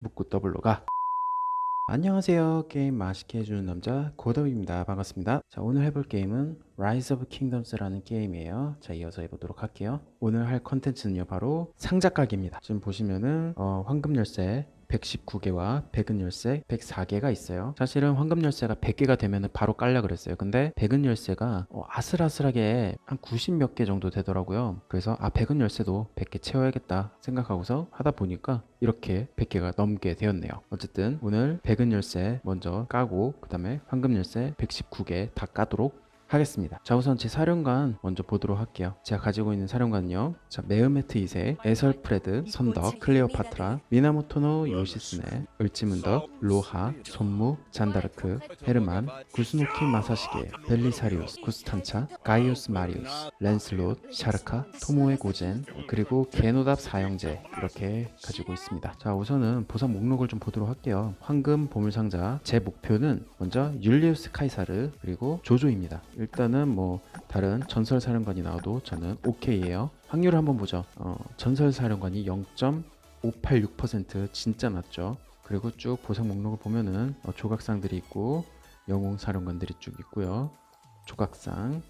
묻고 더블로 가. 안녕하세요. 게임 맛있게 해주는 남자 고덕입니다. 반갑습니다. 자, 오늘 해볼 게임은 Rise of Kingdoms라는 게임이에요. 자, 이어서 해보도록 할게요. 오늘 할 컨텐츠는요, 바로 상자 깔기입니다. 지금 보시면은 어, 황금 열쇠 119개와 백은 열쇠 104개가 있어요. 사실은 황금 열쇠가 100개가 되면 바로 깔려 그랬어요. 근데 백은 열쇠가 어, 아슬아슬하게 한 90 몇 개 정도 되더라고요. 그래서 아 백은 열쇠도 100개 채워야겠다 생각하고서 하다 보니까 이렇게 100개가 넘게 되었네요. 어쨌든 오늘 백은 열쇠 먼저 까고 그 다음에 황금 열쇠 119개 다 까도록 하겠습니다. 자 우선 제 사령관 먼저 보도록 할게요. 제가 가지고 있는 사령관은요. 자 메흐메트 2세, 에설프레드, 선덕, 클레오파트라, 미나모토노 요시스네, 을지문덕, 로하, 손무, 잔다르크, 헤르만, 구스노키 마사시게, 벨리사리우스, 구스탄차, 가이오스 마리우스, 랜슬롯, 샤르카, 토모에 고젠, 그리고 게노답 사형제 이렇게 가지고 있습니다. 자 우선은 보상 목록을 좀 보도록 할게요. 황금 보물상자 제 목표는 먼저 율리우스 카이사르 그리고 조조입니다. 일단은 뭐 다른 전설 사령관이 나와도 저는 오케이예요. 확률을 한번 보죠. 어, 전설 사령관이 0.586% 진짜 낮죠. 그리고 쭉 보상 목록을 보면은 어, 조각상들이 있고 영웅 사령관들이 쭉 있고요. 조각상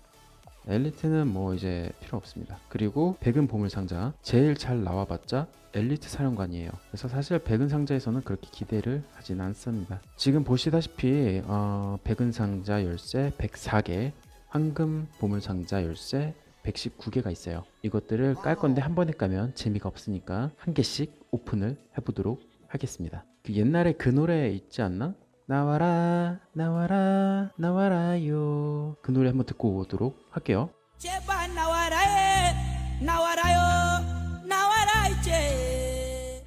엘리트는 뭐 이제 필요 없습니다. 그리고 백은 보물 상자 제일 잘 나와봤자 엘리트 사령관이에요. 그래서 사실 백은 상자에서는 그렇게 기대를 하진 않습니다. 지금 보시다시피 어, 백은 상자 열쇠 104개, 황금 보물 상자 열쇠 119개가 있어요. 이것들을 깔 건데 한 번에 까면 재미가 없으니까 한 개씩 오픈을 해보도록 하겠습니다. 그 옛날에 그 노래 있지 않나? 나와라 나와라 나와라요 그 노래 한번 듣고 오도록 할게요. 제발 나와라 해 나와라요 나와라 이제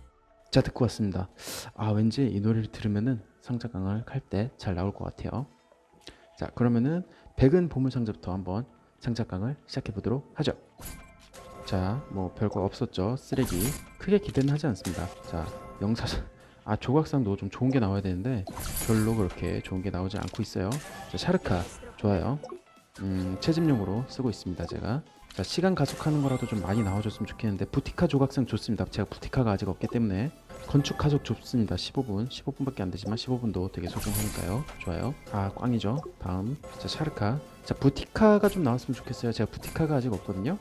자 듣고 왔습니다. 아 왠지 이 노래를 들으면은 상자강을 갈때잘 나올 것 같아요. 자 그러면은 백은 보물 상자부터 한번 상자강을 시작해 보도록 하죠. 자 뭐 별거 없었죠. 쓰레기 크게 기대는 하지 않습니다. 자 영사전 아 조각상도 좀 좋은 게 나와야 되는데 별로 그렇게 좋은 게 나오지 않고 있어요. 자 샤르카 좋아요. 음 채집용으로 쓰고 있습니다 제가. 자 시간 가속하는 거라도 좀 많이 나와줬으면 좋겠는데 부티카 조각상 좋습니다. 제가 부티카가 아직 없기 때문에 건축 가속 좋습니다. 15분 15분밖에 안 되지만 15분도 되게 소중하니까요. 좋아요. 아 꽝이죠. 다음 자 샤르카 자 부티카가 좀 나왔으면 좋겠어요. 제가 부티카가 아직 없거든요.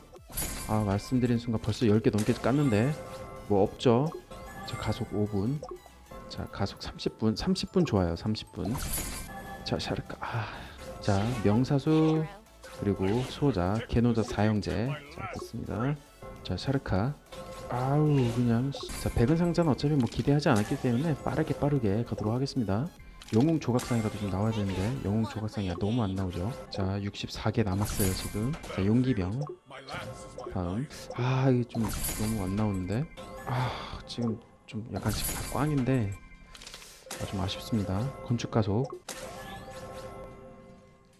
아 말씀드린 순간 벌써 10개 넘게 깠는데 뭐 없죠. 자 가속 5분 자 가속 30분 30분 좋아요 30분. 자 샤르카. 아, 자 명사수 그리고 소자 게노자 사형제. 자 됐습니다. 자 샤르카. 아우 그냥 자 백은 상자는 어차피 뭐 기대하지 않았기 때문에 빠르게 빠르게 가도록 하겠습니다. 영웅 조각상이라도 좀 나와야 되는데 영웅 조각상이 너무 안 나오죠? 자 64개 남았어요 지금. 자 용기병. 다음. 아 이게 좀 너무 안 나오는데. 아 지금 좀 약간 지금 다 꽝인데 아, 좀 아쉽습니다 건축 가속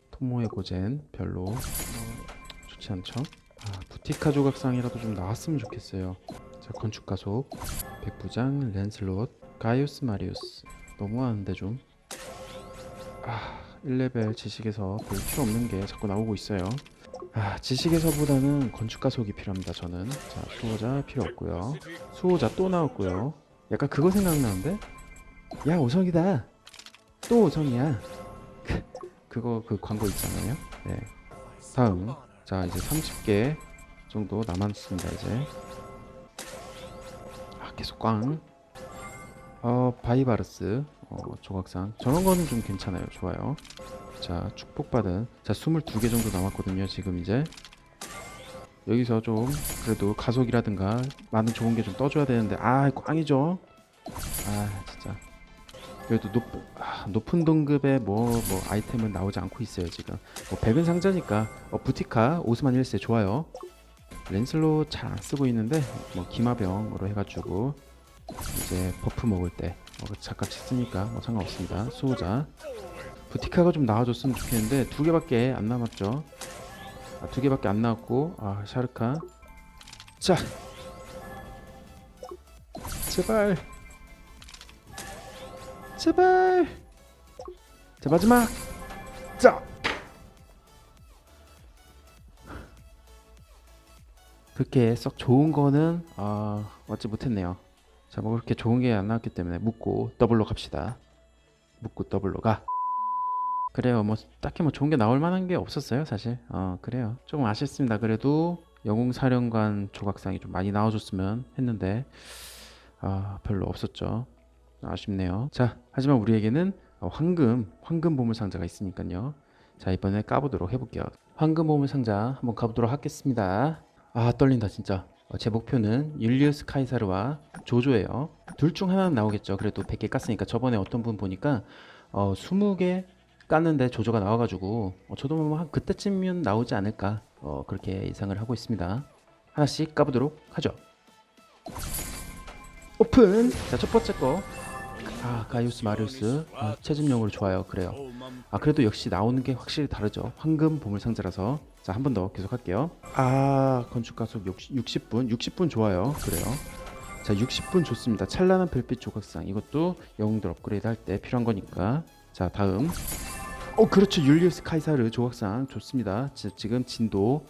토모의 고젠 별로 어, 좋지 않죠 아 부티카 조각상이라도 좀 나왔으면 좋겠어요 자 건축 가속 백부장 랜슬롯 가이오스 마리우스 너무하는데 좀 아, 1레벨 지식에서 별 필요 없는 게 자꾸 나오고 있어요. 아, 지식에서보다는 건축 가속이 필요합니다. 저는 자 수호자 필요 없고요. 수호자 또 나왔고요. 약간 그거 생각나는데? 야 오성이다. 또 오성이야. 그, 그거 그 광고 있잖아요. 네. 다음 자 이제 30개 정도 남았습니다. 이제 아 계속 꽝. 어 바이바르스 어, 조각상 저런 거는 좀 괜찮아요 좋아요 자 축복받은 자 22개 정도 남았거든요 지금 이제 여기서 좀 그래도 가속이라든가 많은 좋은 게 좀 떠줘야 되는데 아 꽝이죠. 아 진짜. 그래도 높, 아, 높은 등급의 뭐, 뭐 아이템은 나오지 않고 있어요 지금. 뭐 백은 상자니까. 어, 부티카 오스만 1세 좋아요. 랜슬로 잘 안 쓰고 있는데 뭐 기마병으로 해가지고 이제 버프 먹을 때 어, 잠깐씩 쓰니까 뭐 상관없습니다. 수호자. 부티카가 좀 나와줬으면 좋겠는데 두 개밖에 안 남았죠. 아, 두 개밖에 안 나왔고 아 샤르카 자 제발 제발 자 마지막 자 그렇게 썩 좋은 거는 아 얻지 못했네요. 자, 뭐 그렇게 좋은 게 안 나왔기 때문에 묶고 더블로 갑시다. 묶고 더블로 가. 그래요. 뭐 딱히 뭐 좋은 게 나올 만한 게 없었어요, 사실. 어, 그래요. 조금 아쉽습니다. 그래도 영웅 사령관 조각상이 좀 많이 나와줬으면 했는데 아, 별로 없었죠. 아쉽네요. 자, 하지만 우리에게는 어, 황금, 황금 보물 상자가 있으니까요. 자, 이번에 까보도록 해볼게요. 황금 보물 상자 한번 가보도록 하겠습니다. 아, 떨린다 진짜. 어, 제 목표는 율리우스 카이사르와 조조예요. 둘 중 하나는 나오겠죠. 그래도 100개 깠으니까 저번에 어떤 분 보니까 어, 20개 깠는데 조조가 나와가지고 어, 저도 뭐한 그때쯤이면 나오지 않을까 어, 그렇게 예상을 하고 있습니다. 하나씩 까보도록 하죠. 오픈. 자 첫 번째 거. 아 가이오스 마리우스 아, 채집용으로 좋아요. 그래요. 아 그래도 역시 나오는 게 확실히 다르죠. 황금 보물 상자라서 자 한 번 더 계속 할게요. 아 건축 가속 60, 60분 60분 좋아요. 그래요. 자 60분 좋습니다. 찬란한 별빛 조각상 이것도 영웅들 업그레이드 할 때 필요한 거니까 자 다음 어 그렇죠 율리우스 카이사르 조각상 좋습니다. 지, 지금 진도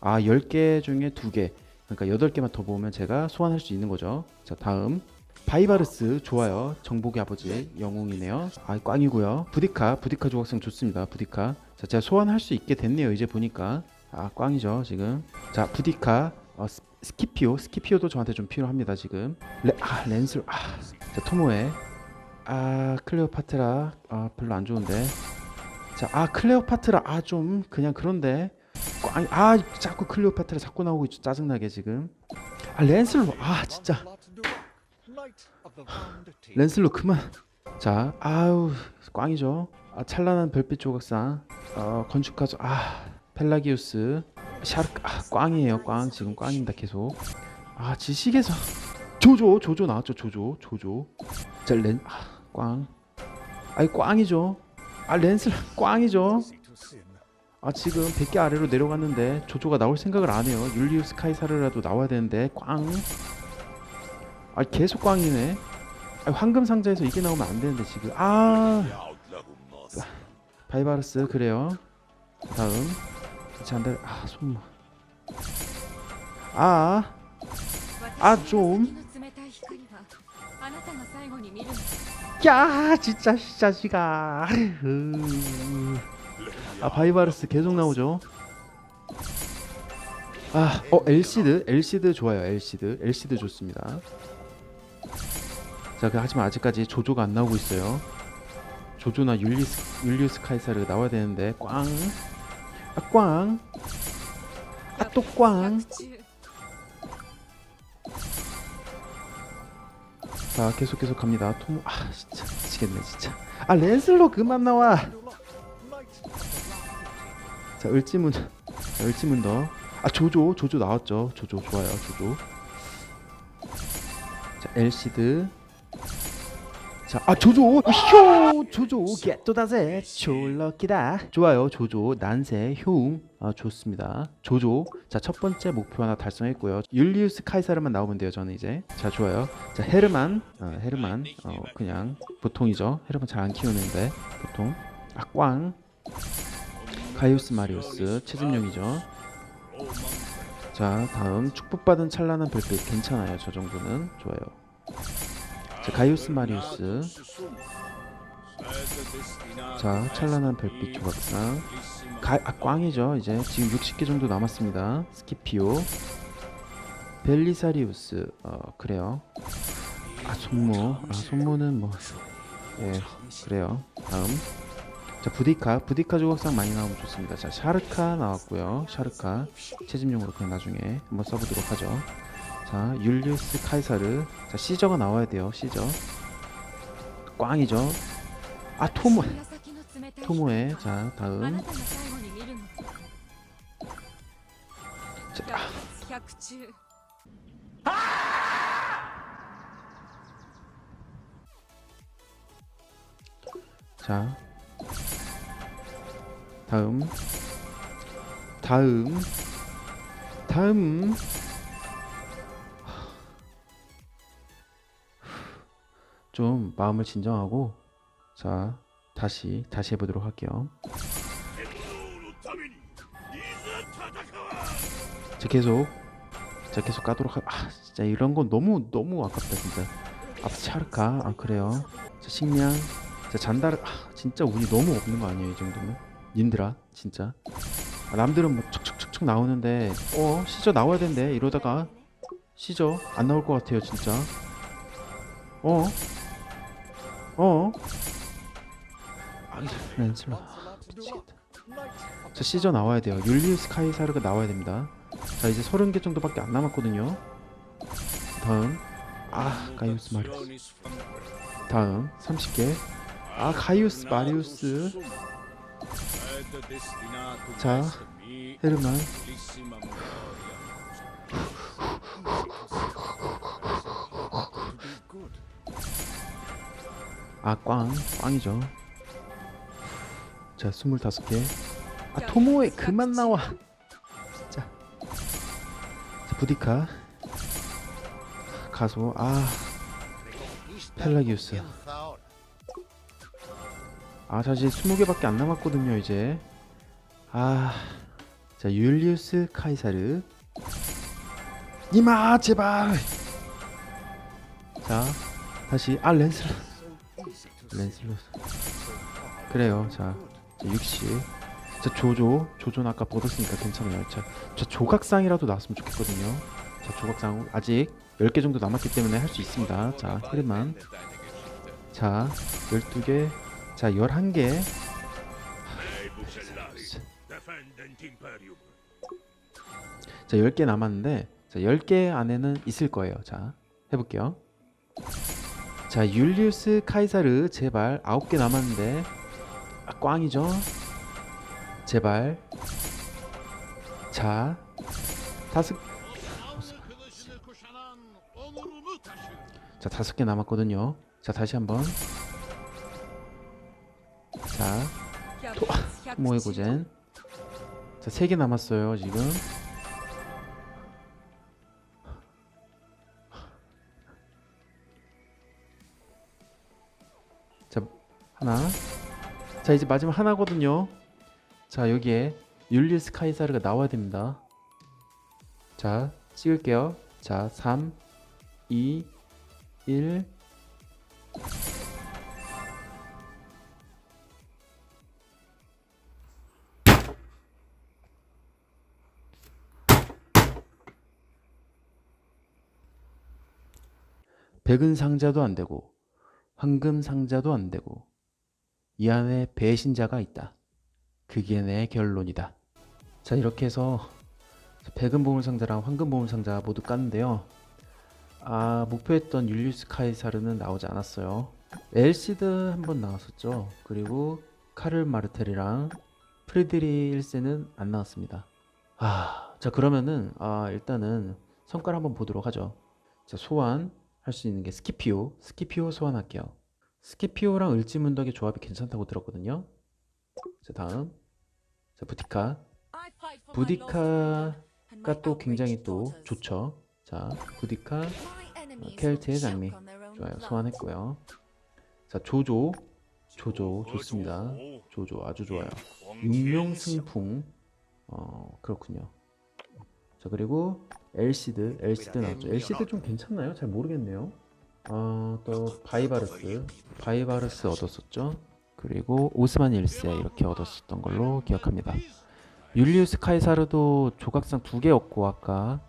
아 10개 중에 2개 그러니까 8개만 더 보면 제가 소환할 수 있는 거죠. 자 다음 바이바르스 좋아요. 정복의 아버지 영웅이네요. 아 꽝이고요. 부디카 부디카 조각상 좋습니다. 부디카 자 제가 소환할 수 있게 됐네요. 이제 보니까 아 꽝이죠 지금. 자 부디카 어, 스, 스키피오 스키피오도 저한테 좀 필요합니다 지금. 레, 아 렌슬 아자 토모에 아 클레오파트라 아 별로 안 좋은데. 자 아 클레오파트라 아 좀 그냥 그런데. 꽝, 아 자꾸 클레오파트라 자꾸 나오고 있죠 짜증나게 지금. 아 랜슬로 아 진짜. 랜슬로 그만. 자 아우 꽝이죠. 아 찬란한 별빛 조각상. 어 건축가수 아 펠라기우스. 샤르크 아 꽝이에요 꽝. 지금 꽝입니다 계속. 아 지식에서. 조조 조조 나왔죠 조조 조조. 자랜아꽝. 아이 꽝이죠 아 랜슬 꽝이죠 아 지금 100개 아래로 내려갔는데 조조가 나올 생각을 안 해요. 율리우스 카이사르라도 나와야 되는데 꽝. 아 계속 꽝이네. 아, 황금 상자에서 이게 나오면 안 되는데 지금. 아 바이바르스 그래요. 다음 잔들 아 손모. 아 아, 좀. 야 진짜 씨 자식아 아 바이바르스 계속 나오죠? 아어 엘시드? 엘시드 좋아요 엘시드. 엘시드 좋습니다. 자 그 하지만 아직까지 조조가 안 나오고 있어요. 조조나 율리스 율리우스 카이사르가 나와야 되는데 꽝아꽝아또꽝. 아, 자, 계속 계속 갑니다. 토모, 아 진짜 미치겠네 진짜. 아 랜슬로 그만 나와. 자, 을지문, 자, 을지문 더. 아 조조, 조조 나왔죠. 조조 좋아요, 조조. 자, 엘시드. 자, 아 조조, 효, 조조, 게토다세, 졸럭기다. 좋아요, 조조, 난세, 효웅. 아 좋습니다. 조조. 자, 첫 번째 목표 하나 달성했고요. 율리우스 카이사르만 나오면 돼요, 저는 이제. 자, 좋아요. 자, 헤르만, 어, 헤르만, 어, 그냥 보통이죠. 헤르만 잘 안 키우는데 보통. 아, 꽝. 가이오스 마리오스 채집용이죠. 자 다음 축복받은 찬란한 별빛 괜찮아요 저 정도는 좋아요 자 가이오스 마리우스. 자 찬란한 별빛 조각상 가, 아 꽝이죠 이제. 지금 60개 정도 남았습니다. 스키피오. 벨리사리우스. 어 그래요. 아 손모. 아 손모는 뭐 예 그래요. 다음. 자 부디카. 부디카 조각상 많이 나오면 좋습니다. 자 샤르카 나왔고요. 샤르카. 채집용으로 그냥 나중에 한번 써보도록 하죠 자, 율리우스 카이사르. 자, 시저가 나와야 돼요. 시저. 꽝이죠. 아, 토모. 토모에. 자, 다음. 자, 자 다음 다음 다음 좀 마음을 진정하고 자 다시 다시 해보도록 할게요. 자 계속. 자 계속 까도록 하... 아 진짜 이런 건 너무 너무 아깝다 진짜. 앞차르카 아 그래요. 자 식량. 자 잔다르 아 진짜 운이 너무 없는 거 아니에요 이 정도면? 님들아 진짜. 아, 남들은 뭐 척척척척 나오는데 어 시저 나와야 된대. 이러다가 시저 안 나올 것 같아요 진짜. 어? 어? 아 렌슬러 미치겠다 자 시저 나와야 돼요 율리우스 카이사르가 나와야 됩니다 자 이제 30개 정도밖에 안 남았거든요 다음 아 가이우스 마리우스 다음 30개 아 가이우스 마리우스 자 헤르만 아 꽝. 꽝이죠. 자 25개. 아 토모에 그만 나와. 자, 자 부디카. 가소 아. 펠라기우스. 아 사실 20개밖에 안 남았거든요 이제. 아 자 율리우스 카이사르. 니마 제발. 자 다시 아 렌슬러 렌슬러 그래요. 자, 자 60. 자 조조. 조조는 아까 얻었으니까 괜찮아요. 자, 자 조각상이라도 나왔으면 좋겠거든요. 자 조각상 아직 10개 정도 남았기 때문에 할 수 있습니다. 자 헤르만. 자 12개. 자 11개. 자 10개 남았는데 자 10개 안에는 있을 거예요. 자 해볼게요 자 율리우스 카이사르 제발. 9개 남았는데. 아, 꽝이죠? 제발. 자 다섯 자 다섯 개 남았거든요. 자 다시 한번. 자 모의 고젠. 자 세 개 남았어요 지금 하나. 자 이제 마지막 하나거든요. 자 여기에 율리스 카이사르가 나와야 됩니다. 자 찍을게요. 자 3 2 1 백은 상자도 안 되고 황금 상자도 안 되고 이 안에 배신자가 있다. 그게 내 결론이다. 자 이렇게 해서 백은 보물 상자랑 황금 보물 상자 모두 깠는데요. 아 목표했던 율리우스 카이사르는 나오지 않았어요. 엘시드 한번 나왔었죠. 그리고 카를 마르텔이랑 프리드리 1세는 안 나왔습니다. 아, 자 그러면은 아 일단은 성과를 한번 보도록 하죠. 자 소환 할 수 있는 게 스키피오, 스키피오 소환할게요. 스키피오랑 을지문덕의 조합이 괜찮다고 들었거든요. 자 다음 자 부디카 부디카가 또 굉장히 또 좋죠. 자 부디카 켈트의 장미 좋아요 소환했고요. 자 조조 조조 좋습니다. 조조 아주 좋아요. 육룡승풍 어 그렇군요. 자 그리고 엘시드 엘시드 나왔죠. 엘시드 좀 괜찮나요? 잘 모르겠네요. 아또 바이바르스 바이바르스 얻었었죠. 그리고 오스만 1세 이렇게 얻었었던 걸로 기억합니다. 율리우스 카이사르도 조각상 두 개 얻고 아까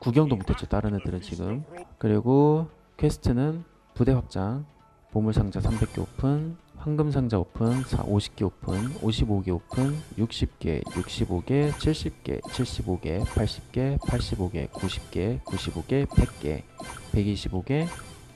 구경도 못했죠. 다른 애들은 지금. 그리고 퀘스트는 부대 확장, 보물 상자 300개 오픈, 황금 상자 오픈, 4, 50개 오픈, 55개 오픈, 60개, 65개, 70개, 75개, 80개, 85개, 90개, 95개, 100개, 125개,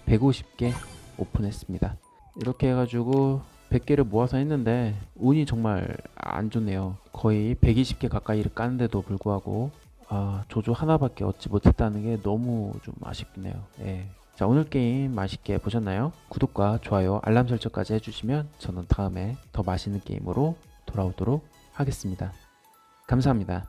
150개 오픈했습니다. 이렇게 해가지고 100개를 모아서 했는데 운이 정말 안 좋네요. 거의 120개 가까이를 까는데도 불구하고 아, 조조 하나밖에 얻지 못했다는 게 너무 좀 아쉽네요. 예. 자, 오늘 게임 맛있게 보셨나요? 구독과 좋아요, 알람 설정까지 해주시면 저는 다음에 더 맛있는 게임으로 돌아오도록 하겠습니다. 감사합니다.